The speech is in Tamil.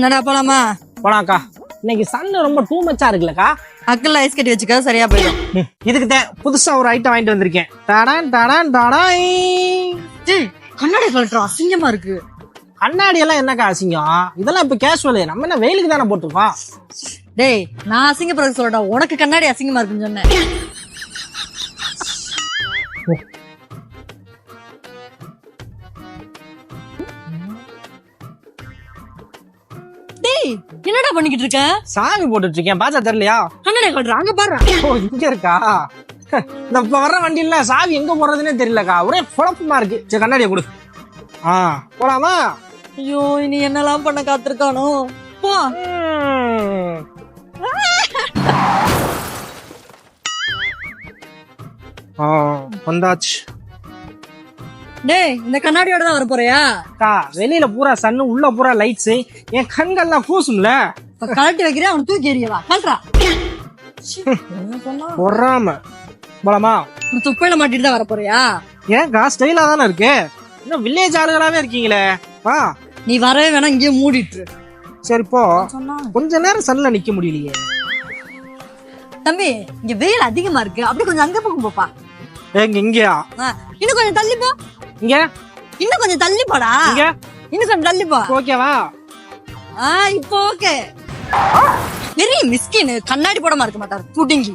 என்னடா போலாமா? போலாம்க்கா. இன்னைக்கு சன் ரொம்ப டூ மச்சா இருக்குல்லக்கா. அக்கல்ல ஐஸ் கட்டி வச்சுக்க சரியா போயிடும். இதுக்கு தான் புதுசா ஒரு ஐட்டம் வாங்கிட்டு வந்திருக்கேன். டாடான் டாடான் டாடாய். டேய் கண்ணாடி கழட்டுறோம் அசிங்கமா இருக்கு. கண்ணாடி எல்லாம் என்னக்கா அசிங்கம்? இதெல்லாம் இப்ப கேஷுவல் நம்ம என்ன வெயிலுக்கு தானே போட்டிருக்கோம்? டேய் நான் அசிங்கப்படுறது சொல்லடா உனக்கு கண்ணாடி அசிங்கமா இருக்குன்னு சொன்னேன். என்னடா பண்ணிக்கிட்டு இருக்க? சாமி போட்டுட்டு இருக்கேன். பாத்தா தெரியலையா? கண்ணாடி கழட்டுறோம் அங்க பாரு ஓ இங்க இருக்கா? இந்த இப்ப வர்ற வண்டியில சாவி எங்க போறதுன்னே தெரியலக்கா. ஒரே குழப்பமா இருக்கு. சரி கண்ணாடியை கொடு. ஆ போலாமா? ஐயோ இனி என்னெல்லாம் பண்ண காத்திருக்கானோ? போ. வந்தாச்சு. டேய் இந்த கண்ணாடியோட தான் வர போறியா அக்கா வெளியில பூரா சன்னு உள்ள பூரா லைட்ஸ் என் கண்கள்லாம் கூசும்ல இப்ப கழட்டி வைக்கிறேன் அவன் தூக்கி எறியவா? கழட்டுறா சொன்னா பொறாம. போலாமா? துப்பையில மாட்டிட்டு தான் வர போறியா ஏன்க்கா ஸ்டைலா தானே இருக்கு? இன்னும் வில்லேஜ் ஆளுகளாவே இருக்கீங்களே. வா. நீ வரவே வேணா இங்கேயே மூடிட்டு. சரி போ. கொஞ்ச நேரம் சன்ல நிக்க முடியலையே. தம்பி இங்க வெயில் அதிகமா இருக்கு. அப்படியே கொஞ்சம் அங்க பக்கம் போப்பா. எங்க இங்கயா? இன்னும் கொஞ்சம் தள்ளி போ. இங்க. இன்னும் கொஞ்சம் தள்ளி போடா. இங்க. இன்னும் கொஞ்சம் தள்ளி போ. ஓகேவா ஆ இப்போ ஓகே பெரிய மிஸ்கின் கண்ணாடி போடாம இருக்க மாட்டாரு புடிங்கி